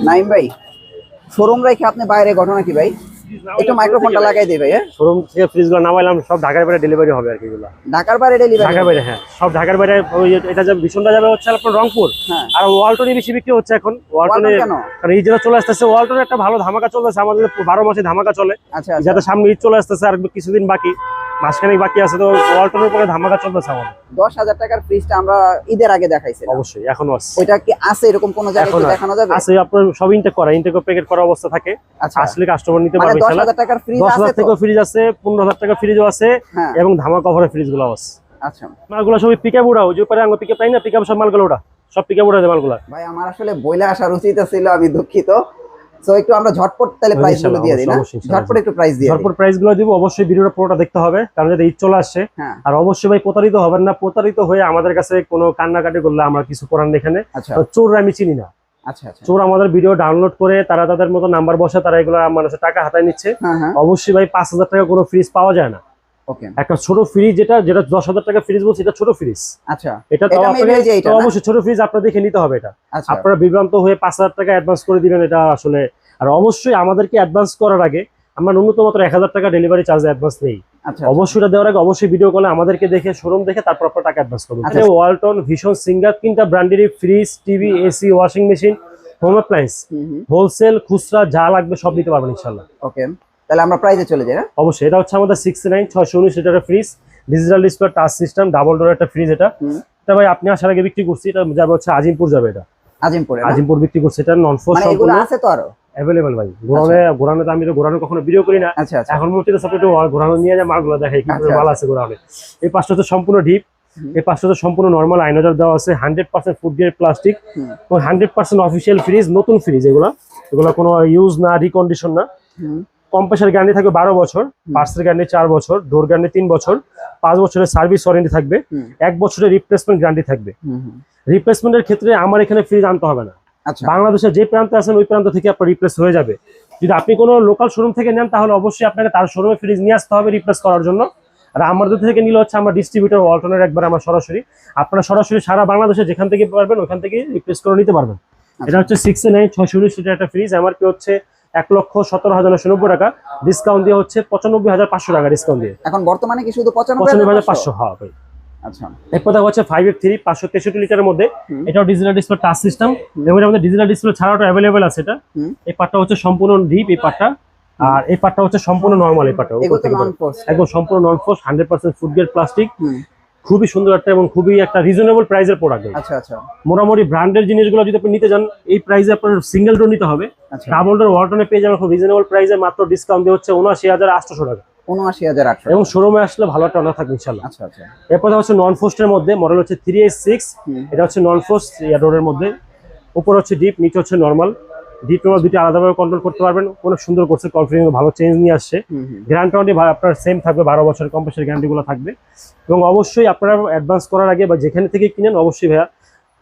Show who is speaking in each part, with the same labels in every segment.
Speaker 1: নাইম ভাই শোরুম রেখে আপনি বাইরে ঘটনা কি ভাই? একটু মাইক্রোফোনটা লাগাই দিই ভাই হ্যাঁ?
Speaker 2: শোরুম থেকে ফ্রিজগুলো নামাইলাম সব ঢাকার বাইরে ডেলিভারি হবে আর কি এগুলো।
Speaker 1: ঢাকার বাইরে ডেলিভারি
Speaker 2: ঢাকার বাইরে হ্যাঁ। সব ঢাকার বাইরে ওই যে- এটা যাবে ভীষণটা যাবে হচ্ছে আপনার রংপুর।
Speaker 1: হ্যাঁ।
Speaker 2: আর ওয়ালটনই বেশি বিক্রি হচ্ছে এখন। ওয়ালটনে
Speaker 1: ওয়ালটন
Speaker 2: কারণ ঈদ যেটা চলে আসতেছে ওয়ালটনে একটা ভালো ধামাকা চলতেছে আমাদের বারো মাসে ধামাকা চলে।
Speaker 1: আচ্ছা আচ্ছা।
Speaker 2: যাতে সামনে ঈদ চলে আসতেছে আর কিছুদিন বাকি। মাসখানেক বাকি আছে তো ওয়ালটনের উপরে ধামাকা চলতেছে আমাদের
Speaker 1: দশ হাজার টাকার ফ্রিজটা আমরা ঈদের আগে দেখাইছি
Speaker 2: অবশ্যই এখনও আছে।
Speaker 1: ওইটা কি আছে এরকম কোন জায়গায় দেখানো যাবে?
Speaker 2: আছে আপনার সব ইনটেক করা ইনটেক প্যাকেট করা অবস্থা থাকে।
Speaker 1: আচ্ছা।
Speaker 2: আসলে কাস্টমার নিতে
Speaker 1: মানে
Speaker 2: পারবে
Speaker 1: দশ হাজার টাকার ফ্রিজ
Speaker 2: দশ
Speaker 1: আছে
Speaker 2: হাজার
Speaker 1: তো?
Speaker 2: থেকেও ফ্রিজ আছে পনেরো হাজার টাকা ফ্রিজও আছে এবং ধামাকা কভারের ফ্রিজগুলো আছে।
Speaker 1: আচ্ছা।
Speaker 2: মালগুলো সবই পিকআপ উড়া ওই যে পারে আঙ্গ পিকআপ তাই না? পিকআপ সব মালগুলো ওটা সব পিকআপ উড়া দেয় মালগুলো।
Speaker 1: ভাই আমার আসলে বইলা আসার উচিত ছিল আমি দুঃখিত। তো একটু আমরা ঝটপট তাহলে
Speaker 2: প্রাইসগুলো
Speaker 1: দিয়ে দিই না? ঝটপট একটু প্রাইস দিয়ে।
Speaker 2: ঝটপট প্রাইসগুলো দিব অবশ্যই ভিডিওটা পুরোটা দেখতে হবে কারণ যাতে ঈদ চলে আসছে
Speaker 1: হ্যাঁ।
Speaker 2: আর অবশ্যই ভাই প্রতারিত হবেন না প্রতারিত হয়ে আমাদের কাছে কোনো কান্নাকাটি করলে আমরা কিছু করার এখানে।
Speaker 1: আচ্ছা।
Speaker 2: চোর আমি চিনি না।
Speaker 1: আচ্ছা আচ্ছা।
Speaker 2: চোর আমাদের ভিডিও ডাউনলোড করে তারা তাদের মতো নাম্বার বসে তারা এগুলো মানুষের টাকা হাতায় নিচ্ছে।
Speaker 1: হ্যাঁ হ্যাঁ।
Speaker 2: অবশ্যই ভাই পাঁচ হাজার টাকা কোনো ফ্রিজ পাওয়া যায় না। একটা ছোট ফ্রিজ যেটা যেটা দশ হাজার টাকা ফ্রিজ বলছে এটা ছোট ফ্রিজ
Speaker 1: আচ্ছা।
Speaker 2: এটা তো? অবশ্যই ছোট ফ্রিজ আপনার দেখে নিতে হবে এটা।
Speaker 1: আচ্ছা।
Speaker 2: আপনারা বিভ্রান্ত হয়ে পাঁচ হাজার টাকা অ্যাডভান্স করে দিবেন এটা আসলে। আর অবশ্যই আমাদেরকে অ্যাডভান্স করার আগে আমরা ন্যূনতম মাত্র এক হাজার টাকা ডেলিভারি চার্জ অ্যাডভান্স নেই।
Speaker 1: আচ্ছা
Speaker 2: অবশ্যই এটা দেওয়ার আগে অবশ্যই ভিডিও কলে আমাদেরকে দেখে শোরুম দেখে তারপর আপনার টাকা অ্যাডভান্স করবেন।
Speaker 1: আচ্ছা।
Speaker 2: ওয়ালটন ভীষণ সিঙ্গার তিনটা ব্র্যান্ডেরই fridge TV AC washing machine home appliance wholesale খুচরা যা লাগবে সব নিতে পারবেন ইনশাল্লাহ
Speaker 1: ওকে তাহলে আমরা প্রাইজে চলে যাই হ্যাঁ
Speaker 2: অবশ্যই এটা হচ্ছে আমাদের সিক্সটি নাইন ছয়শো উনিশ লিটারের fridge digital display touch system double door একটা ফ্রিজ এটা। এটা ভাই আপনি আসার আগে বিক্রি করছি এটা যাবে হচ্ছে আজিমপুর যাবে এটা।
Speaker 1: আজিমপুরে না?
Speaker 2: আজিমপুর বিক্রি করছি এটা নন
Speaker 1: মানে এগুলো আছে তো আরও?
Speaker 2: অ্যাভেলেবেল ভাই। গোড়ানে গোড়ানে তো আমি তো গোড়ানে কখনো ভিডিও করি না।
Speaker 1: আচ্ছা আচ্ছা।
Speaker 2: এখন মধ্যে সব একটু গোড়ানো নিয়ে যায় মালগুলো দেখাই কি
Speaker 1: আচ্ছা,
Speaker 2: মাল আছে গোড়ানে এই পাঁচটা তো সম্পূর্ণ ডিপ এই পাঁচটা তো সম্পূর্ণ নর্মাল আইনজার দেওয়া আছে hundred percent food grade plastic. এবং হান্ড্রেড পার্সেন্ট অফিসিয়াল ফ্রিজ নতুন ফ্রিজ এগুলো। এগুলো কোনো ইউজ না রিকন্ডিশন না।
Speaker 1: হুম,
Speaker 2: কম্প্রেসার গ্যারান্টি থাকবে বারো বছর পার্সের গ্যারান্টি চার বছর ডোর গ্যারান্টি তিন বছর পাঁচ বছরের সার্ভিস ওয়ারেন্টি থাকবে এক বছরের রিপ্লেসমেন্ট গ্যারান্টি থাকবে। রিপ্লেসমেন্টের ক্ষেত্রে আমার এখানে ফ্রিজ আনতে হবে না।
Speaker 1: আচ্ছা।
Speaker 2: বাংলাদেশের যে প্রান্তে আছেন ওই প্রান্ত থেকে আপনার রিপ্লেস হয়ে যাবে। যদি আপনি কোনো লোকাল শোরুম থেকে নেন তাহলে অবশ্যই আপনাকে তার শোরুমে ফ্রিজ নিয়ে আসতে হবে রিপ্লেস করার জন্য। আর আমাদের থেকে নিলে হচ্ছে আমার ডিস্ট্রিবিউটর ওয়ালটনের একবার আমার সরাসরি। আপনারা সরাসরি সারা বাংলাদেশে যেখান থেকে পারবেন ওখান থেকে রিপ্লেস করে নিতে পারবেন। এটা হচ্ছে সিক্স নাইন ছয়শো উনিশ লিটার একটা ফ্রিজ এমআরপি হচ্ছে এক লক্ষ সতেরো হাজার নশো নব্বই টাকা। ডিসকাউন্ট দিয়ে হচ্ছে পঁচানব্বই হাজার পাঁচশো টাকা ডিসকাউন্ট দিয়ে।
Speaker 1: এখন বর্তমানে কি শুধু পঁচানব্বই হাজার
Speaker 2: পাঁচশো? হওয়া ভাই।
Speaker 1: আচ্ছা।
Speaker 2: এরপর দেখা হচ্ছে ফাইভ এইট থ্রি পাঁচশো তেষট্টি লিটারের মধ্যে। এটাও ডিজিটাল ডিসপ্লে টাচ সিস্টেম এবং আমাদের ডিজিটাল ডিসপ্লে ছাড়াও অ্যাভেলেবেল আছে এটা। এই পার্টটা হচ্ছে সম্পূর্ণ ডিপ এই পার্টটা আর এই পার্টটা হচ্ছে সম্পূর্ণ নর্মাল এই পার্টটা একদম সম্পূর্ণ non frost hundred percent food grade plastic খুবই সুন্দর একটা এবং খুবই একটা রিজনেবল প্রাইসের প্রোডাক্ট
Speaker 1: আচ্ছা আচ্ছা।
Speaker 2: মোটামুটি ব্র্যান্ডের জিনিসগুলো যদি আপনি নিতে যান এই প্রাইসে আপনার সিঙ্গেল ডোর নিতে হবে। ডাবল ডোর ওয়ালটনে পেয়ে যাবেন খুব রিজনেবল প্রাইসে মাত্র ডিসকাউন্ট দিয়ে হচ্ছে উনআশি হাজার আটশো টাকা।
Speaker 1: উনআশি হাজার আটশো
Speaker 2: এবং শোরুমে আসলে ভালো একটা অনার থাকবে ইনশাল্লাহ
Speaker 1: আচ্ছা আচ্ছা।
Speaker 2: এরপর হচ্ছে নন ফোস্টের মধ্যে মডেল হচ্ছে থ্রি এইট সিক্স এটা হচ্ছে নন ফোস্ট ডোরের মধ্যে। উপর হচ্ছে ডিপ নিচে হচ্ছে নর্মাল ডিপ নর্মাল আলাদাভাবে কন্ট্রোল করতে পারবেন। অনেক সুন্দর করছে কনফিডেন্স ভালো চেঞ্জ নিয়ে আসছে। গ্যারান্টি আপনার সেম থাকবে বারো বছরের কম্প্রেসার গ্যারান্টিগুলো থাকবে। এবং অবশ্যই আপনারা অ্যাডভান্স করার আগে বা যেখানে থেকে কিনেন অবশ্যই ভাইয়া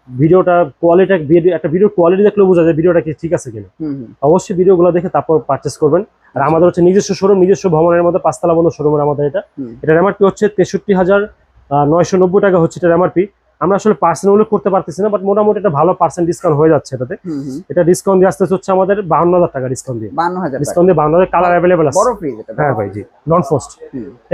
Speaker 2: ভিডিওটা কোয়ালিটি একটা ভিডিওর কোয়ালিটি দেখলেও বোঝা যায় ভিডিওটা কি ঠিক আছে কিনা। অবশ্যই ভিডিওগুলো দেখে তারপর পারচেস করবেন। আর আমাদের হচ্ছে নিজস্ব শোরুম নিজস্ব ভবনের মধ্যে পাঁচতলা বন্ধ শোরুমের আমাদের এটা। এটার এমআরপি হচ্ছে তেষট্টি হাজার নয়শো নব্বই টাকা হচ্ছে এটার এমআরপি আমরা আসলে পার্সেন্ট উল্লেখ করতে পারতেছি না বাট মোটামুটি একটা ভালো পার্সেন্ট ডিসকাউন্ট হয়ে যাচ্ছে এটাতে। এটা ডিসকাউন্ট দিয়ে আসতে হচ্ছে আমাদের বাউন্ন হাজার টাকা ডিসকাউন্ট দিয়ে।
Speaker 1: বান্ন হাজার
Speaker 2: ডিসকাউন্ট দিয়ে বাউন্ন হাজার কালার অ্যাভেলেবেল আছে।
Speaker 1: বড় ফ্রিজ এটা
Speaker 2: হ্যাঁ ভাই জি। নন ফোস্ট।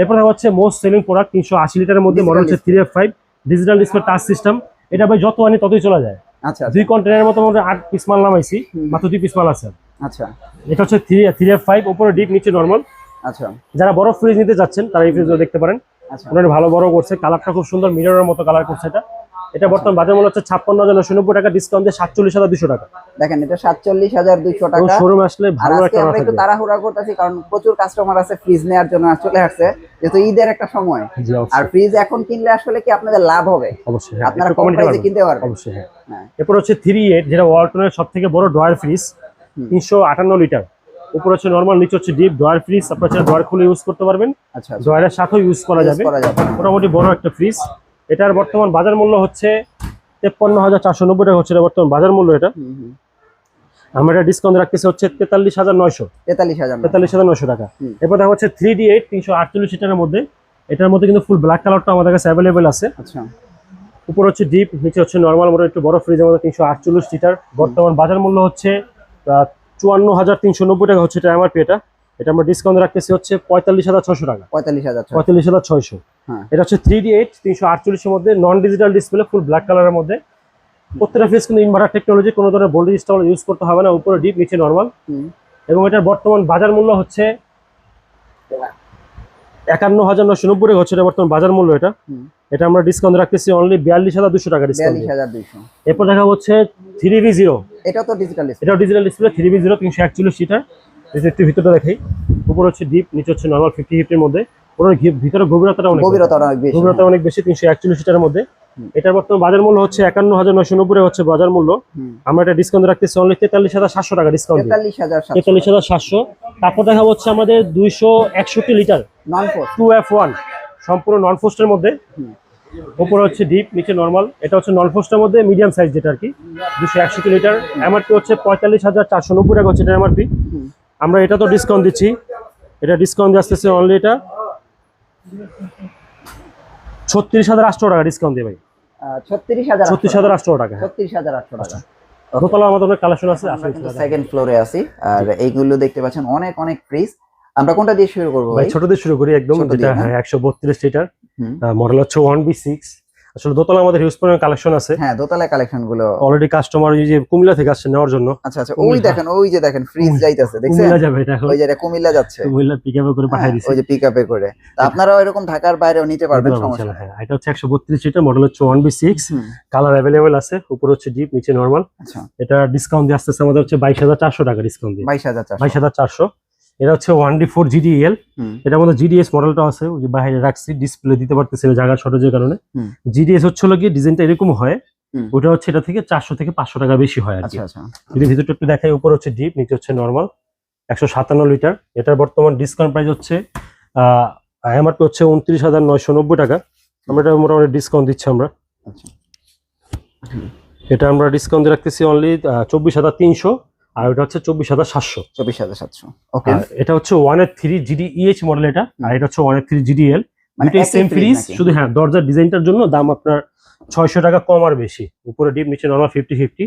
Speaker 2: এরপর হচ্ছে মোস্ট সেলিং প্রোডাক্ট তিনশো আশি লিটারের মধ্যে মডেল হচ্ছে three F five digital display touch system এটা ভাই যত আনি ততই চলে যায়।
Speaker 1: আচ্ছা আচ্ছা।
Speaker 2: দুই কন্টেনারের মতো মোটামুটি আট পিস মাল নামাইছি মাত্র দুই পিস মাল আছে।
Speaker 1: আচ্ছা।
Speaker 2: এটা হচ্ছে থ্রি থ্রি এফ ফাইভ উপরে ডিপ নিচে নর্মাল
Speaker 1: আচ্ছা।
Speaker 2: যারা বড় ফ্রিজ নিতে যাচ্ছেন তারা এই ফ্রিজগুলো দেখতে পারেন।
Speaker 1: আচ্ছা।
Speaker 2: ভালো বড় করছে। কালারটা খুব সুন্দর মিররের মতো কালার করছে এটা। এটা বর্তমান বাজার মূল্য হচ্ছে ছাপ্পান্ন হাজার নশো নব্বই টাকা ডিসকাউন্ট দিয়ে সাতচল্লিশ হাজার দুশো টাকা।
Speaker 1: দেখেন এটা সাতচল্লিশ হাজার
Speaker 2: এবং
Speaker 1: টাকা।
Speaker 2: শোরুমে আসলে ভালো একটা
Speaker 1: আমরা একটু তাড়াহুড়া করতেছি কারণ প্রচুর কাস্টমার আছে ফ্রিজ নেওয়ার জন্য চলে আসছে যেহেতু ঈদের একটা সময়। আর ফ্রিজ এখন কিনলে আসলে কি আপনাদের লাভ হবে?
Speaker 2: অবশ্যই হ্যাঁ
Speaker 1: আপনারা কম প্রাইসে কিনতে পারবেন।
Speaker 2: অবশ্যই হ্যাঁ।
Speaker 1: হ্যাঁ।
Speaker 2: এরপর হচ্ছে থ্রি এইট যেটা ওয়ালটনের সব থেকে বড় ড্রয়ার ফ্রিজ। তিনশো আটান্ন লিটার। উপর হচ্ছে নর্মাল নিচে হচ্ছে ডিপ ড্রয়ার ফ্রিজ আপনার ড্রয়ার খুলে ইউজ করতে পারবেন।
Speaker 1: আচ্ছা আচ্ছা।
Speaker 2: ড্রয়ারের সাথেও ইউজ করা যাবে।
Speaker 1: করা যাবে।
Speaker 2: মোটামুটি বড় একটা ফ্রিজ এটার বর্তমান বাজার মূল্য হচ্ছে তেপ্পান্ন হাজার চারশো নব্বই টাকা হচ্ছে বর্তমান বাজার মূল্য এটা। আমরা এটা ডিসকাউন্ট রাখতেছি হচ্ছে তেতাল্লিশ হাজার নয়শো।
Speaker 1: তেতাল্লিশ হাজার
Speaker 2: তেতাল্লিশ হাজার নয়শো টাকা। এরপর দেখা হচ্ছে থ্রি ডি এইট তিনশো আটচল্লিশ লিটারের মধ্যে। এটার মধ্যে কিন্তু ফুল ব্ল্যাক কালারটা আমাদের কাছে অ্যাভেলেবেল আছে।
Speaker 1: আচ্ছা।
Speaker 2: উপর হচ্ছে ডিপ নিচে হচ্ছে নর্মাল মোটর একটু বড় ফ্রিজের মধ্যে তিনশো আটচল্লিশ লিটার। বর্তমান বাজার মূল্য হচ্ছে চুয়ান্ন হাজার তিনশো নব্বই টাকা হচ্ছে এটা এমআরপি এটা এটা আমরা ডিসকাউন্ট রাখতেছি হচ্ছে পঁয়তাল্লিশ হাজার ছশো টাকা।
Speaker 1: পঁয়তাল্লিশ হাজার।
Speaker 2: পঁয়তাল্লিশ হাজার ছয়শো। এটা হচ্ছে থ্রি ডি এইট তিনশো আটচল্লিশের মধ্যে non digital display full black কালারের মধ্যে। প্রত্যেকটা ফেস কিন্তু ইনভার্টার টেকনোলজি কোনো ধরনের ভোল্টেজ ইনস্টল ইউজ করতে হবে না উপরে ডিপ নিচে নর্মাল এবং এটার বর্তমান বাজার মূল্য হচ্ছে একান্ন হাজার নশো নব্বই টাকা হচ্ছে এটা বর্তমান বাজার মূল্য এটা। এটা আমরা ডিসকাউন্ট রাখতেছি অনলি বিয়াল্লিশ হাজার দুশো টাকা ডিসকাউন্ট এরপর দেখা হচ্ছে থ্রি ভি জিরো
Speaker 1: এটা তো ডিজিটাল
Speaker 2: এটাও digital display three V zero তিনশো একচল্লিশ সিটার। একটু ভিতরটা দেখাই। উপর হচ্ছে ডিপ নিচে হচ্ছে নর্মাল ফিফটি ফিফটির মধ্যে। ওর ভিতরে গভীরতাটা অনেক বেশি।
Speaker 1: গভীরতা অনেক বেশি।
Speaker 2: গভীরতা অনেক বেশি তিনশো একচল্লিশ সিটারের মধ্যে। এটার বর্তমান বাজার মূল্য হচ্ছে একান্ন হাজার নয়শো নব্বই হচ্ছে বাজার মূল্য। আমরা এটা ডিসকাউন্ট রাখতেছি অনলি তেতাল্লিশ হাজার সাতশো টাকা ডিসকাউন্ট
Speaker 1: তেতাল্লিশ হাজার সাতশো।
Speaker 2: তারপর দেখা হচ্ছে আমাদের দুইশো একষট্টি লিটার। টু এফ ওয়ান সম্পূর্ণ নন ফোস্টের মধ্যে। উপরে হচ্ছে ডিপ নিচে নর্মাল এটা হচ্ছে নন ফোস্টের মধ্যে মিডিয়াম সাইজ যেটা আর কি। দুশো একষট্টি লিটার। এমআরপি হচ্ছে পঁয়তাল্লিশ হাজার চারশো নব্বই টাকা হচ্ছে এটা এমআরপি আমরা এটা তো ডিসকাউন্ট দিচ্ছি। এটা ডিসকাউন্ট আসতেছে অনলি এটা। ছত্রিশ হাজার আটশো টাকা ডিসকাউন্ট দিয়ে ভাই।
Speaker 1: ছত্রিশ হাজার
Speaker 2: ছত্রিশ হাজার আটশো টাকা।
Speaker 1: ছত্রিশ হাজার আটশো টাকা।
Speaker 2: দোতলা আমাদের অনেক কালেকশন আছে
Speaker 1: সেকেন্ড ফ্লোরে আছি। আর এইগুলো দেখতে পাচ্ছেন অনেক অনেক ফ্রিজ আমরা কোনটা দিয়ে শুরু করব
Speaker 2: ভাই ছোট দিয়ে শুরু করি একদম যেটা
Speaker 1: হ্যাঁ।
Speaker 2: হ্যাঁ একশো বত্রিশ লিটার মডেল হচ্ছে আসলে দোতলা আমাদের হিউজ পরিমাণ কালেকশন আছে।
Speaker 1: হ্যাঁ দোতলা কালেকশনগুলো।
Speaker 2: অলরেডি কাস্টমার ওই যে কুমিল্লা থেকে আসছে নেওয়ার জন্য।
Speaker 1: আচ্ছা আচ্ছা ওই দেখেন ওই যে দেখেন ফ্রিজ যাইতাছে দেখছেন?
Speaker 2: কুমিল্লা যাবে এটা
Speaker 1: ওই যে কুমিল্লা যাচ্ছে।
Speaker 2: কুমিল্লা পিকআপে করে পাঠিয়ে হ্যাঁ, দিছে।
Speaker 1: ওই যে পিকআপে করে। আপনারা এরকম ঢাকার বাইরেও নিতে পারবেন সমস্যা
Speaker 2: হ্যাঁ এটা হচ্ছে 132 এটা মডেল হচ্ছে
Speaker 1: 1B6
Speaker 2: কালার अवेलेबल আছে উপরে হচ্ছে ডিপ নিচে নরমাল
Speaker 1: আচ্ছা।
Speaker 2: এটা ডিসকাউন্ট দিয়ে আসছে আমাদের হচ্ছে 22400 টাকা ডিসকাউন্ট দিয়ে। 22400 22400 এটা হচ্ছে ওয়ান ডি ফোর জিডিএল এটার মধ্যে জিডিএস মডেলটা আছে ওই যে বাইরে রাখছি ডিসপ্লে দিতে পারতেছি না জায়গা শর্টেজের কারণে। জিডিএস হচ্ছে হলো কি ডিজাইনটা এরকম হয়। ওটা হচ্ছে এটা থেকে চারশো থেকে পাঁচশো টাকা বেশি হয় আর কি।
Speaker 1: আচ্ছা আচ্ছা।
Speaker 2: যদি ভিতরটা একটু দেখাই উপর হচ্ছে ডিপ নিচে হচ্ছে নর্মাল একশো সাতান্ন লিটার। এটার বর্তমান ডিসকাউন্ট প্রাইস হচ্ছে এমআরপি হচ্ছে উনত্রিশ হাজার নয়শো নব্বই টাকা। আমরা এটা মোটামুটি ডিসকাউন্ট দিচ্ছি আমরা।
Speaker 1: আচ্ছা।
Speaker 2: এটা আমরা ডিসকাউন্ট রাখতেছি অনলি চব্বিশ হাজার তিনশো। আর ওটা হচ্ছে চব্বিশ হাজার সাতশো।
Speaker 1: চব্বিশ হাজার সাতশো। ওকে
Speaker 2: এটা হচ্ছে ওয়ানের থ্রি জিডি ইএইচ মডেল এটা আর এটা হচ্ছে ওয়ানের থ্রি জিডিএল
Speaker 1: মানে
Speaker 2: সেম ফ্রিজ শুধু হ্যাঁ দরজার ডিজাইনটার জন্য দাম আপনার ছয়শো টাকা কম আর বেশি। উপরে ডিপ নিচে নর্মাল ফিফটি ফিফটি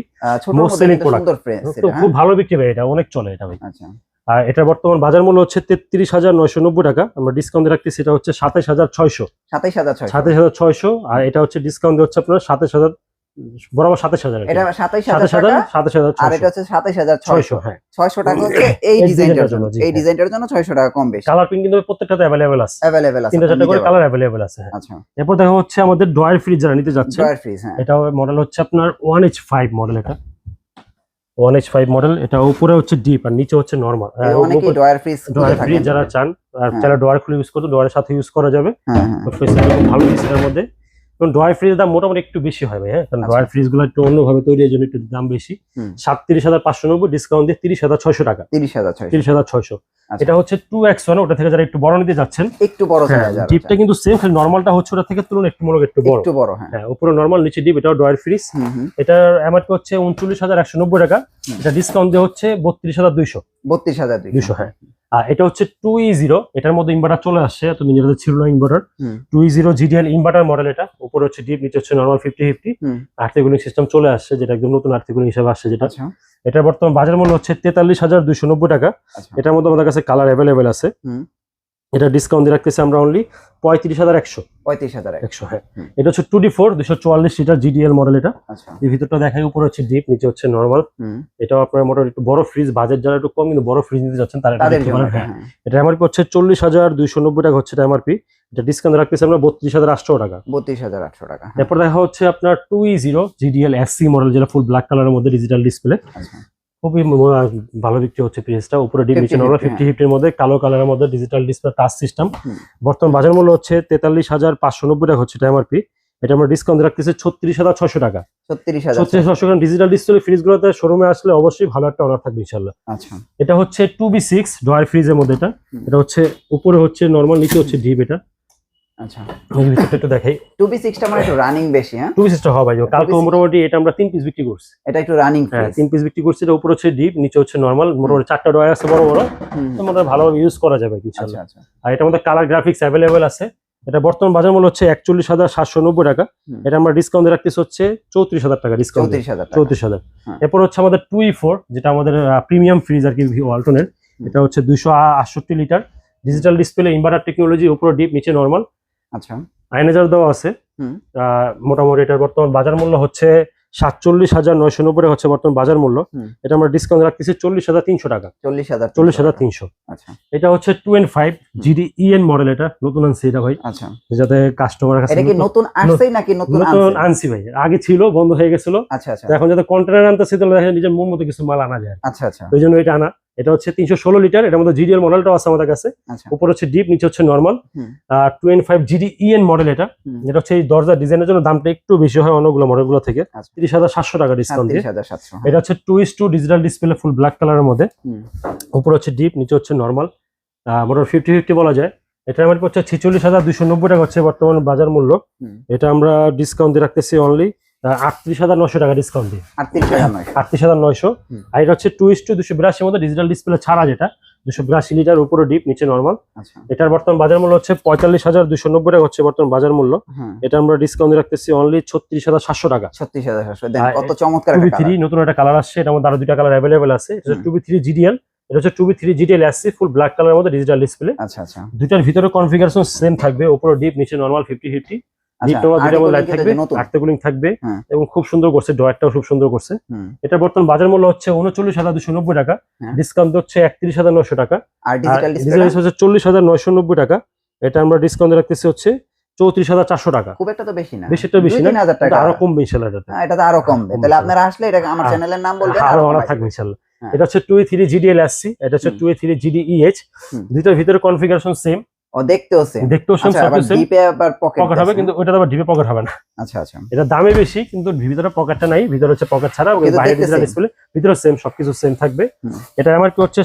Speaker 2: product.
Speaker 1: সুন্দর ফ্রেন্স
Speaker 2: তো খুব ভালো বিক্রি ভাই এটা অনেক চলে এটা ভাই।
Speaker 1: আচ্ছা।
Speaker 2: আর এটার বর্তমান বাজার মূল্য হচ্ছে তেত্রিশ হাজার নয়শো নব্বই টাকা। আমরা ডিসকাউন্ট রাখতেছি সেটা হচ্ছে সাতাশ হাজার ছয়শো।
Speaker 1: সাতাইশ হাজার ছয়শো।
Speaker 2: সাতাশ হাজার ছয়শো আর এটা হচ্ছে ডিসকাউন্ট হচ্ছে আপনার সাতাশ হাজার বরাবর সাতাশ হাজার
Speaker 1: এটা
Speaker 2: সাতাশ হাজার সাতাশ হাজার
Speaker 1: আর এটা হচ্ছে সাতাইশ হাজার ছয়শো।
Speaker 2: হ্যাঁ।
Speaker 1: ছয়শো টাকা হচ্ছে এই ডিজাইনটার জন্য এই
Speaker 2: হ্যাঁ।
Speaker 1: ডিজাইনটার জন্য ছয়শো টাকা কম বেশি।
Speaker 2: কালার প্রিন্ট কিন্তু প্রত্যেকটাতে অ্যাভেলেবেল আছে।
Speaker 1: অ্যাভেলেবেল আছে
Speaker 2: তিনটা চারটা করে কালার অ্যাভেলেবেল আছে হ্যাঁ।
Speaker 1: আচ্ছা।
Speaker 2: এরপর দেখা হচ্ছে আমাদের ড্রয়ার ফ্রিজ যারা নিতে যাচ্ছে
Speaker 1: ড্রয়ার ফ্রিজ হ্যাঁ।
Speaker 2: এটা মডেল হচ্ছে আপনার ওয়ান এইচ ফাইভ মডেল এটা। ওয়ান এইচ ফাইভ মডেল এটা উপরে হচ্ছে ডিপ আর নিচে হচ্ছে normal
Speaker 1: drawer fridge
Speaker 2: drawer fridge যারা চান আর
Speaker 1: হ্যাঁ।
Speaker 2: যারা ড্রয়ার খুলে ইউজ করতে ড্রয়ারের সাথে ইউজ করা যাবে। তো ভালো দিচ্ছে মধ্যে। এবং ড্রয়ার ফ্রিজের দাম মোটামুটি একটু বেশি হয় ভাই হ্যাঁ? কারণ
Speaker 1: আচ্ছা।
Speaker 2: ড্রয়ার ফ্রিজগুলো একটু অন্যভাবে তৈরি এর জন্য একটু দাম বেশি। সাতত্রিশ হাজার পাঁচশো নব্বই ডিসকাউন্ট দিয়ে তিরিশ হাজার ছয়শো টাকা।
Speaker 1: তিরিশ হাজার
Speaker 2: তিরিশ হাজার ছয়শো।
Speaker 1: আচ্ছা।
Speaker 2: এটা হচ্ছে টু এক্স ওয়ান ওটা থেকে যারা একটু বড় নিতে যাচ্ছেন
Speaker 1: একটু বড়
Speaker 2: হ্যাঁ ডিপটা কিন্তু সেম খালি নর্মালটা হচ্ছে ওটা থেকে তুলনায় একটু মনে একটু বড়।
Speaker 1: একটু বড় হ্যাঁ।
Speaker 2: হ্যাঁ উপরে নর্মাল নিচে ডিপ এটাও ড্রয়ার ফ্রিজ এটার এমআরপি হচ্ছে উনচল্লিশ হাজার একশো নব্বই টাকা। এটা ডিসকাউন্ট দিয়ে হচ্ছে বত্রিশ হাজার দুইশো।
Speaker 1: বত্রিশ হাজার
Speaker 2: দুইশো হ্যাঁ। আর এটা হচ্ছে টু জিরো এটার মধ্যে ইনভার্টার চলে আসছে তুমি যেটা ছিল না inverter two E zero GDL inverter model এটা উপরে হচ্ছে ডিপ নিচে হচ্ছে নর্মাল ফিফটি ফিফটি
Speaker 1: আর্থিকুলিং
Speaker 2: আর্থিক সিস্টেম চলে আসছে যেটা একদম নতুন আর্থিক কুলিং হিসেবে আসছে যেটা।
Speaker 1: এটা
Speaker 2: এটার বর্তমান বাজার মূল্য হচ্ছে তেতাল্লিশ হাজার দুইশো নব্বই টাকা।
Speaker 1: আচ্ছা।
Speaker 2: এটার মধ্যে আমাদের কাছে কালার অ্যাভেলেবেল আছে। এটা ডিসকাউন্ট দিয়ে রাখতেছি আমরা অনলি পঁয়ত্রিশ হাজার একশো।
Speaker 1: পঁয়ত্রিশ হাজার
Speaker 2: একশো। হ্যাঁ। এটা হচ্ছে টু ডি ফোর দুশো চুয়াল্লিশ লিটার জিডিএল মডেল এটা।
Speaker 1: আচ্ছা।
Speaker 2: এই ভিতরটা দেখাই উপরে হচ্ছে ডিপ নিচে হচ্ছে নর্মাল এটাও আপনার মোটামুটি একটু বড় ফ্রিজ বাজেট যারা একটু কম কিন্তু বড় ফ্রিজ নিতে যাচ্ছেন তারা এটা হ্যাঁ।
Speaker 1: হ্যাঁ।
Speaker 2: এটা এমআরপি হচ্ছে চল্লিশ হাজার দুইশো নব্বই টাকা হচ্ছে এটা এমআরপি এটা ডিসকাউন্ট রাখতেছি আমরা বত্রিশ হাজার আটশো টাকা।
Speaker 1: বত্রিশ হাজার আটশো টাকা হ্যাঁ।
Speaker 2: এরপর দেখা হচ্ছে আপনার two E zero GDL SC model যেটা ফুল ব্ল্যাক কালারের মধ্যে ডিজিটাল ডিসপ্লে
Speaker 1: আচ্ছা।
Speaker 2: খুবই ভালো বিক্রি হচ্ছে প্রাইসটা উপরে ডিপ নিচে
Speaker 1: 50
Speaker 2: নর্মাল
Speaker 1: 50
Speaker 2: ফিফটি ফিফটির মধ্যে কালো কালারের মধ্যে ডিজিটাল ডিসপ্লে টাচ সিস্টেম বর্তমান বাজার মূল্য হচ্ছে তেতাল্লিশ হাজার পাঁচশো নব্বই টাকা হচ্ছে এটা এমআরপি এটা আমরা ডিসকাউন্ট রাখতেছি ছত্রিশ হাজার ছশো টাকা।
Speaker 1: ছত্রিশ
Speaker 2: ছশো কারণ ডিজিটাল ডিসপ্লে ফ্রিজগুলোতে শোরুমে আসলে অবশ্যই ভালো একটা অর্ডার থাকবে ইনশাল্লাহ
Speaker 1: আচ্ছা।
Speaker 2: এটা হচ্ছে টু বি সিক্স ড্রয়ার ফ্রিজের মধ্যে এটা। এটা হচ্ছে উপরে হচ্ছে নর্মাল নিচে হচ্ছে ডিপ এটা।
Speaker 1: আচ্ছা।
Speaker 2: এই ভিতরটা একটু দেখাই।
Speaker 1: টু বি সিক্সটা মানে একটু রানিং বেশি হ্যাঁ?
Speaker 2: টু বি সিক্সটা কালকে মোটামুটি এটা আমরা তিন পিস বিক্রি করছি।
Speaker 1: এটা একটু রানিং
Speaker 2: হ্যাঁ তিন পিস বিক্রি করছি এটা উপরে হচ্ছে ডিপ নিচে হচ্ছে নর্মাল মোটামুটি চারটা আছে বড় বড়। তো মোটামুটি ভালোভাবে ইউজ করা যাবে
Speaker 1: আচ্ছা আচ্ছা।
Speaker 2: আর এটার মধ্যে কালার গ্রাফিক্স আছে। এটা বর্তমান বাজার মূল্য হচ্ছে একচল্লিশ হাজার সাতশো নব্বই টাকা। এটা আমরা ডিসকাউন্ট রাখতেছি হচ্ছে চৌত্রিশ হাজার টাকা ডিসকাউন্ট
Speaker 1: চৌত্রিশ হাজার হ্যাঁ।
Speaker 2: এরপর হচ্ছে আমাদের টু ফোর যেটা আমাদের প্রিমিয়াম ফ্রিজ আর কি ওয়ালটনের এটা হচ্ছে দুইশো আটষট্টি litre. Digital display inverter technology উপরে ডিপ নিচে নর্মাল
Speaker 1: আচ্ছা।
Speaker 2: আইনেজার দেওয়া আছে মোটামুটি এটার বর্তমান বাজার মূল্য হচ্ছে সাতচল্লিশ হাজার নয়শো নব্বই হচ্ছে বর্তমান বাজার মূল্য। এটা আমরা ডিসকাউন্ট রাখতেছি চল্লিশ হাজার তিনশো টাকা।
Speaker 1: চল্লিশ হাজার
Speaker 2: চল্লিশ হাজার তিনশো।
Speaker 1: আচ্ছা।
Speaker 2: এটা হচ্ছে two N five GD EN model এটা নতুন আনছি এটা ভাই।
Speaker 1: আচ্ছা।
Speaker 2: যাতে কাস্টমারের কাছে নতুন-
Speaker 1: নতুন নাকি নতুন আনছি
Speaker 2: ভাই। আগে ছিল বন্ধ হয়ে গেছিল।
Speaker 1: আচ্ছা আচ্ছা।
Speaker 2: এখন যাতে কন্টেনার আনতেছি তাহলে নিজের মন মতো কিছু মাল আনা যায়।
Speaker 1: আচ্ছা আচ্ছা।
Speaker 2: ওই জন্য এটা আনা এটা হচ্ছে তিনশো ষোলো লিটার এটার মধ্যে জিডিএল মডেলটাও আছে আমাদের কাছে।
Speaker 1: আচ্ছা।
Speaker 2: উপর হচ্ছে ডিপ নিচে হচ্ছে নর্মাল
Speaker 1: হুম।
Speaker 2: Twenty five GD EN model এটা। এটা হচ্ছে এই দরজার ডিজাইনের জন্য দামটা একটু বেশি হয় অন্যগুলো মডেলগুলো থেকে।
Speaker 1: আচ্ছা।
Speaker 2: তিরিশ হাজার সাতশো টাকা ডিসকাউন্ট দিয়ে।
Speaker 1: সাতত্রিশ হাজার সাতশো
Speaker 2: এটা হচ্ছে two S two digital display full black কালারের মধ্যে উপর হচ্ছে ডিপ নিচে হচ্ছে নর্মাল মোটামুটি ফিফটি ফিফটি বলা যায়। এটা আমার হচ্ছে ছেচল্লিশ হাজার দুশো নব্বই টাকা হচ্ছে বর্তমান বাজার মূল্য। এটা আমরা ডিসকাউন্ট দিয়ে রাখতেছি অনলি আটত্রিশ হাজার নশো টাকা ডিসকাউন্ট দিয়ে।
Speaker 1: আটত্রিশ হাজার নয়শো।
Speaker 2: নয়শো। আর এটা হচ্ছে টু ইস টু দুশো বিরাশির মধ্যে ডিজিটাল ডিসপ্লে ছাড়া যেটা দুশো বিরাশি লিটার উপরে ডিপ নিচে নর্মাল
Speaker 1: আচ্ছা।
Speaker 2: এটার বর্তমান বাজার মূল্য হচ্ছে পঁয়তাল্লিশ হাজার দুশো নব্বই টাকা হচ্ছে বর্তমান বাজার মূল্য। এটা আমরা ডিসকাউন্ট রাখতেছি অনলি ছত্রিশ হাজার সাতশো টাকা।
Speaker 1: ছত্রিশ হাজার সাতশো। দেন
Speaker 2: আর
Speaker 1: কত চমৎকার
Speaker 2: টু থ্রি নতুন একটা কালার আসছে এটার মধ্যে আরও দুইটা কালার অ্যাভেলেবেল আছে। এটা টু বি থ্রি জিডিএল এটা হচ্ছে টু বি থ্রি জিডিএল আসছে ফুল ব্ল্যাক কালারের মধ্যে ডিজিটাল ডিসপ্লে
Speaker 1: আচ্ছা আচ্ছা।
Speaker 2: দুইটার ভিতরে কনফিগারেশন সেম থাকবে উপরে ডিপ নিচে নর্মাল ফিফটি ফিফটি
Speaker 1: আচ্ছা
Speaker 2: লাইট থাকবে কুলিং থাকবে
Speaker 1: হ্যাঁ।
Speaker 2: এবং খুব সুন্দর করছে ডয়ারটাও খুব সুন্দর করছে। এটা বর্তমান বাজার মূল্য হচ্ছে উনচল্লিশ হাজার দুশো নব্বই টাকা
Speaker 1: হ্যাঁ।
Speaker 2: ডিসকাউন্ট হচ্ছে একত্রিশ হাজার নশো টাকা।
Speaker 1: আর
Speaker 2: আর
Speaker 1: ডিজিটাল
Speaker 2: ডিজিটাল হচ্ছে চল্লিশ হাজার নয়শো নব্বই টাকা। এটা আমরা ডিসকাউন্ট রাখতেছি হচ্ছে চৌত্রিশ হাজার চারশো টাকা।
Speaker 1: খুব একটা তো বেশি না।
Speaker 2: বেশি একটা বেশি না
Speaker 1: তিন হাজার
Speaker 2: কিন্তু
Speaker 1: টাকা।
Speaker 2: আরও কমবে ইনশাল্লাহ এটা।
Speaker 1: হ্যাঁ, তো আরও কমবে।
Speaker 2: কমবে।
Speaker 1: তাহলে আপনারা আসলে এটা আমার। চ্যানেলের নাম বলবেন আরও
Speaker 2: থাকবে ইনশাল্লাহ। এটা হচ্ছে টু এ থ্রি জিডিএল আসছি এটা হচ্ছে টু এ থ্রি জিডি দুইটার ভিতরে কনফিগারেশন সেম
Speaker 1: ও দেখতেও
Speaker 2: দামে বেশি কিন্তু পকেটটা নাই পকেট ছাড়া ভিতরে সেম থাকবে। এটা হচ্ছে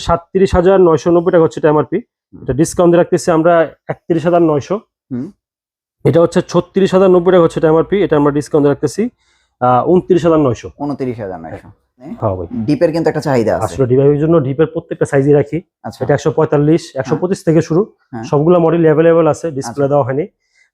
Speaker 2: টাকা হচ্ছে এমআরপি রাখতেছি আমরা
Speaker 1: 31900
Speaker 2: এটা হচ্ছে হচ্ছে এমআরপি এটা আমরা ডিসকাউন্ট রাখতেছি
Speaker 1: 29900 29900
Speaker 2: হ্যাঁ?
Speaker 1: ডিপের কিন্তু একটা চাহিদা আছে।
Speaker 2: আসলে ডিভাইসের জন্য ডিপের প্রত্যেকটা সাইজই রাখি।
Speaker 1: আচ্ছা।
Speaker 2: এটা একশো পঁয়তাল্লিশ হ্যাঁ। একশো পঁচিশ থেকে শুরু। সবগুলো মডেল অ্যাভেলেবেল আছে ডিসপ্লে
Speaker 1: আচ্ছা।
Speaker 2: দেওয়া হয়নি।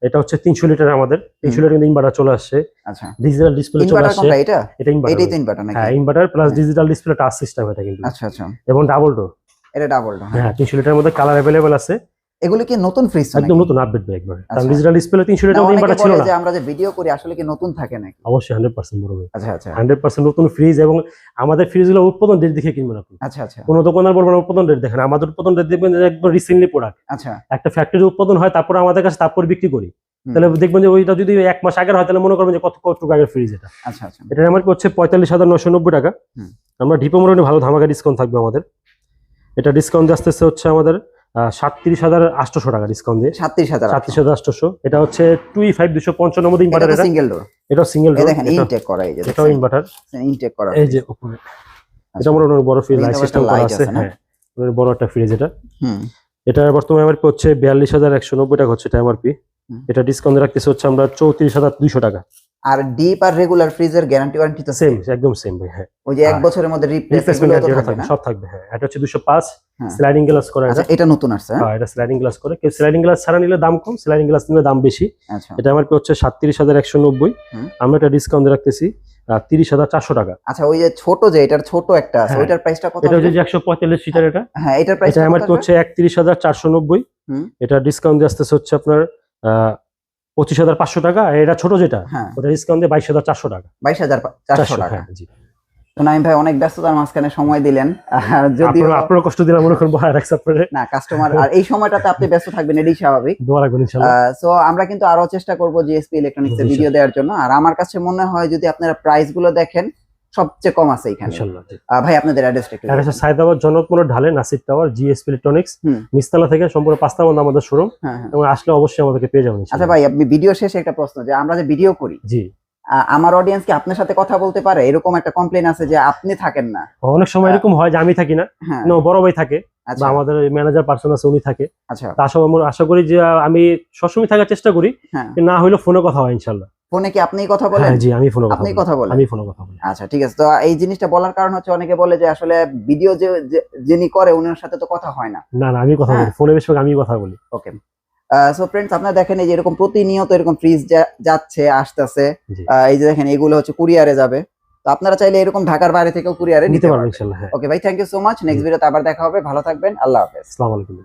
Speaker 2: এটা হচ্ছে তিনশো লিটার আমাদের। তিনশো লিটার ইনভার্টার চলে আসছে।
Speaker 1: আচ্ছা।
Speaker 2: ডিজিটাল ডিসপ্লে চলে আসছে।
Speaker 1: এটা?
Speaker 2: এটা ইনভার্টার হ্যাঁ inverter plus digital display touch system এটা কিন্তু।
Speaker 1: আচ্ছা আচ্ছা।
Speaker 2: এবং ডাবল ডোর
Speaker 1: এটা ডাবল
Speaker 2: হ্যাঁ। ডোর হ্যাঁ। তিনশো লিটারের মধ্যে কালার অ্যাভেলেবেল আছে।
Speaker 1: এগুলো কি নতুন ফ্রিজ
Speaker 2: একদম নতুন আপডেট ভাই একবার। কারণ। ডিজিটাল ডিসপ্লে তিনশো লিটার মধ্যে ইনভার্টার ছিল না।
Speaker 1: যে আমরা যে ভিডিও করি আসলে কি নতুন থাকে নাকি?
Speaker 2: অবশ্যই হান্ড্রেড পার্সেন্ট বড় ভাই।
Speaker 1: আচ্ছা আচ্ছা।
Speaker 2: হান্ড্রেড পার্সেন্ট নতুন ফ্রিজ এবং আমাদের ফ্রিজগুলো উৎপাদন ডেট দেখে কিনবেন আপনি।
Speaker 1: আচ্ছা আচ্ছা।
Speaker 2: কোনো দোকানের বলবেন উৎপাদন ডেট দেখেন আমাদের উৎপাদন ডেট দেখবেন একবার রিসেন্টলি প্রোডাক্ট
Speaker 1: আচ্ছা।
Speaker 2: একটা ফ্যাক্টরি উৎপাদন হয় তারপরে আমাদের কাছে তারপর বিক্রি করি। তাহলে দেখবেন যে ওইটা যদি এক মাস আগের হয় তাহলে মনে করবেন যে কত কত আগের ফ্রিজ এটা।
Speaker 1: আচ্ছা আচ্ছা।
Speaker 2: এটা আমার হচ্ছে পঁয়তাল্লিশ হাজার নশো নব্বই টাকা। আমরা ডিপো মোড়ে ভালো ধামাকা ডিসকাউন্ট থাকবে আমাদের। এটা ডিসকাউন্ট আসতেছে হচ্ছে আমাদের সাতত্রিশ হাজার আটশোশো টাকা ডিসকাউন্ট দিয়ে।
Speaker 1: সাতত্রিশ হাজার
Speaker 2: সাতত্রিশ হাজার আটশোশো। এটা হচ্ছে টুই ফাইভ দুশো পঞ্চান্ন মধ্যে ইনভার্টার এটা
Speaker 1: সিঙ্গেল ডোর
Speaker 2: এটাও সিঙ্গেল
Speaker 1: এই দেখেন ইনটেক করা এই যে
Speaker 2: এটাও ইনভার্টার
Speaker 1: ইনটেক করা
Speaker 2: এই যে উপরে। এটা আমার অনেক বড় ফ্রিজ লাইট সিস্টেম করা আছে হ্যাঁ। বড় একটা ফ্রিজ এটা।
Speaker 1: হুম।
Speaker 2: এটা বর্তমানে আমার হচ্ছে বিয়াল্লিশ হাজার একশো নব্বই টাকা হচ্ছে এটা এমআরপি এটা ডিসকাউন্ট রাখতেছে হচ্ছে আমরা চৌত্রিশ হাজার দুইশো টাকা।
Speaker 1: আর ডিপ আর রেগুলার ফ্রিজের গ্যারান্টি ওয়ারেন্টি তো
Speaker 2: সেম একদম সেম ভাই হ্যাঁ।
Speaker 1: ওই যে এক। বছরের মধ্যে
Speaker 2: রিপ্লেসমেন্ট
Speaker 1: থাকবে
Speaker 2: সব থাকবে হ্যাঁ। এটা হচ্ছে দুশো পাঁচ
Speaker 1: হ্যাঁ।
Speaker 2: স্লাইডিং গ্লাস করা
Speaker 1: আচ্ছা
Speaker 2: এটা।
Speaker 1: নতুন আসছে হ্যাঁ?
Speaker 2: হ্যাঁ এটা স্লাইডিং গ্লাস করে। কেউ স্লাইডিং গ্লাস ছাড়া নিলে দাম কম স্লাইডিং গ্লাস নিলে দাম বেশি।
Speaker 1: আচ্ছা।
Speaker 2: এটা আমার হচ্ছে সাতত্রিশ হাজার একশো নব্বই।
Speaker 1: হুম।
Speaker 2: আমরা এটা ডিসকাউন্ট রাখতেছি তিরিশ হাজার চারশো টাকা।
Speaker 1: আচ্ছা ওই যে ছোট যে এটার ছোট একটা আছে
Speaker 2: হ্যাঁ।
Speaker 1: ওইটার প্রাইসটা কত
Speaker 2: এটা হচ্ছে একশো পঁয়তাল্লিশ সিটার এটা।
Speaker 1: হ্যাঁ এটার প্রাইস
Speaker 2: এটা আমার হচ্ছে একত্রিশ হাজার চারশো নব্বই। এটা ডিসকাউন্ট দিয়ে আসতেছে হচ্ছে আপনার পঁচিশ হাজার পাঁচশো টাকা এটা ছোট যেটা
Speaker 1: হ্যাঁ।
Speaker 2: ওটা ডিসকাউন্ট দিয়ে বাইশ হাজার চারশো টাকা।
Speaker 1: বাইশ হাজার চারশো টাকা।
Speaker 2: হ্যাঁ জি।
Speaker 1: তো নাইম ভাই অনেক ব্যস্ততার মাঝখানে সময় দিলেন। আর যদিও
Speaker 2: আপনারা কষ্ট দিলাম মনে করব
Speaker 1: না কাস্টমার আর এই সময়টাতে আপনি ব্যস্ত থাকবেন এটাই স্বাভাবিক।
Speaker 2: দোয়া রাখবেন ইনশাল্লাহ
Speaker 1: সো আমরা কিন্তু আরও চেষ্টা করব জিএসপি ইলেকট্রনিক্স এর ভিডিও দেওয়ার জন্য। আর আমার কাছে মনে হয় যদি আপনারা প্রাইসগুলো দেখেন সবচেয়ে কম আছে এখানে। ভাই আপনাদের অ্যাড্রেসটা একটু
Speaker 2: হচ্ছে সায়দাবাদ জনকপুর ঢালে নাসির টাওয়ার জিএসপি ইলেকট্রনিক্স
Speaker 1: হুম।
Speaker 2: নিচতলা থেকে সম্পূর্ণ পাঁচটা মধ্যে আমাদের শোরুম
Speaker 1: হ্যাঁ হ্যাঁ।
Speaker 2: এবং আসলে অবশ্যই আমাদেরকে পেয়ে যাবেন
Speaker 1: আচ্ছা ভাই আপনি ভিডিও শেষে একটা প্রশ্ন যে আমরা যে ভিডিও করি
Speaker 2: জি।
Speaker 1: আমার অডিয়েন্স কি আপনার সাথে কথা বলতে পারে? এরকম একটা কমপ্লেন আছে যে আপনি থাকেন না।
Speaker 2: অনেক সময় এরকম হয় যে আমি থাকি না
Speaker 1: হ্যাঁ।
Speaker 2: বড় ভাই থাকে বা
Speaker 1: আচ্ছা।
Speaker 2: আমাদের ম্যানেজার পার্সন আছে উনি থাকে।
Speaker 1: আচ্ছা।
Speaker 2: তার সময় আমরা আশা করি যে আমি সবসময় থাকার চেষ্টা করি না হইলে ফোনে কথা হয় ইনশাল্লাহ।
Speaker 1: ফোনে কি আপনিই কথা বলেন?
Speaker 2: হ্যাঁ জি আমি ফোনে কথা
Speaker 1: আপনি কথা বলেন।
Speaker 2: আমি ফোনে কথা বলি।
Speaker 1: আচ্ছা ঠিক আছে। তো এই জিনিসটা বলার কারণ হচ্ছে অনেকে বলে যে আসলে ভিডিও যে যিনি করে উনার সাথে তো কথা হয় না।
Speaker 2: না না আমি কথা
Speaker 1: হ্যাঁ।
Speaker 2: বলি ফোনে বেশি আমি কথা বলি।
Speaker 1: ওকে সো ফ্রেন্ডস আপনারা দেখেন এই যে এরকম প্রতিনিয়ত এরকম ফ্রিজ যাচ্ছে আসতেছে। এই যে দেখেন এগুলো হচ্ছে কুরিয়ারে যাবে। তো আপনারা চাইলে এরকম ঢাকার বাইরে থেকেও কুরিয়ারে নিতে
Speaker 2: পারবেন
Speaker 1: পারবেন।
Speaker 2: ইনশাল্লাহ হ্যাঁ।
Speaker 1: ওকে ভাই thank you so much next ভিডিওতে আবার দেখা হবে। ভালো থাকবেন। আল্লাহ হাফেজ।
Speaker 2: আসসালামু আলাইকুম।